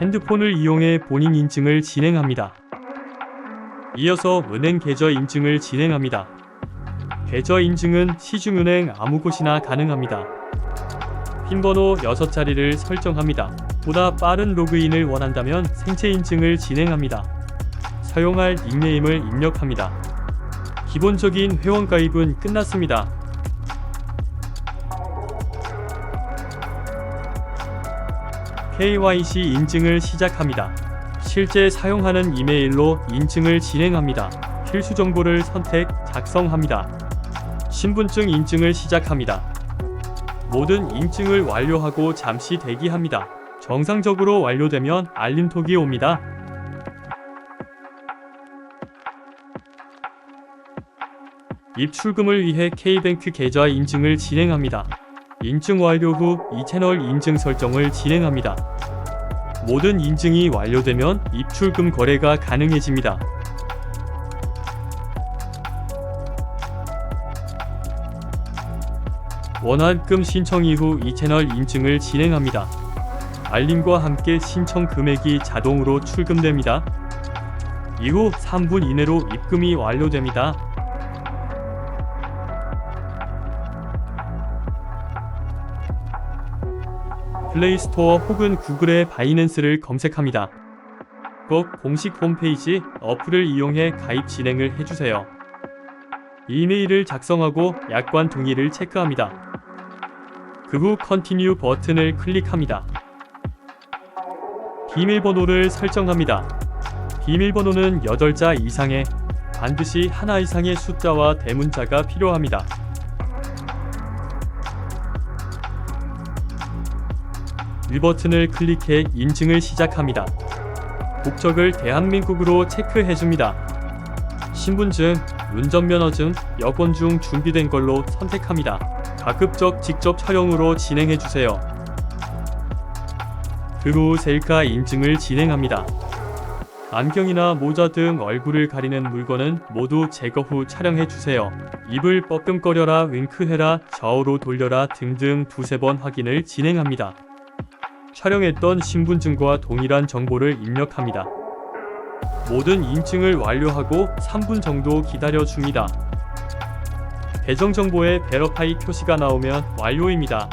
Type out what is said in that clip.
핸드폰을 이용해 본인 인증을 진행합니다. 이어서 은행 계좌 인증을 진행합니다. 계좌 인증은 시중은행 아무 곳이나 가능합니다. 핀 번호 6자리를 설정합니다. 보다 빠른 로그인을 원한다면 생체 인증을 진행합니다. 사용할 닉네임을 입력합니다. 기본적인 회원 가입은 끝났습니다. KYC 인증을 시작합니다. 실제 사용하는 이메일로 인증을 진행합니다. 필수 정보를 선택, 작성합니다. 신분증 인증을 시작합니다. 모든 인증을 완료하고 잠시 대기합니다. 정상적으로 완료되면 알림톡이 옵니다. 입출금을 위해 K뱅크 계좌 인증을 진행합니다. 인증 완료 후 이 채널 인증 설정을 진행합니다. 모든 인증이 완료되면 입출금 거래가 가능해집니다. 원활금 신청 이후 이 채널 인증을 진행합니다. 알림과 함께 신청 금액이 자동으로 출금됩니다. 이후 3분 이내로 입금이 완료됩니다. 플레이스토어 혹은 구글의 바이낸스를 검색합니다. 꼭 공식 홈페이지 어플을 이용해 가입 진행을 해주세요. 이메일을 작성하고 약관 동의를 체크합니다. 그 후 컨티뉴 버튼을 클릭합니다. 비밀번호를 설정합니다. 비밀번호는 8자 이상의 반드시 하나 이상의 숫자와 대문자가 필요합니다. 이 버튼을 클릭해 인증을 시작합니다. 국적을 대한민국으로 체크해줍니다. 신분증, 운전면허증, 여권 중 준비된 걸로 선택합니다. 가급적 직접 촬영으로 진행해주세요. 그 후 셀카 인증을 진행합니다. 안경이나 모자 등 얼굴을 가리는 물건은 모두 제거 후 촬영해 주세요. 입을 뻐끔거려라, 윙크해라, 좌우로 돌려라 등등 두세 번 확인을 진행합니다. 촬영했던 신분증과 동일한 정보를 입력합니다. 모든 인증을 완료하고 3분 정도 기다려 줍니다. 계정 정보에 베러파이 표시가 나오면 완료입니다.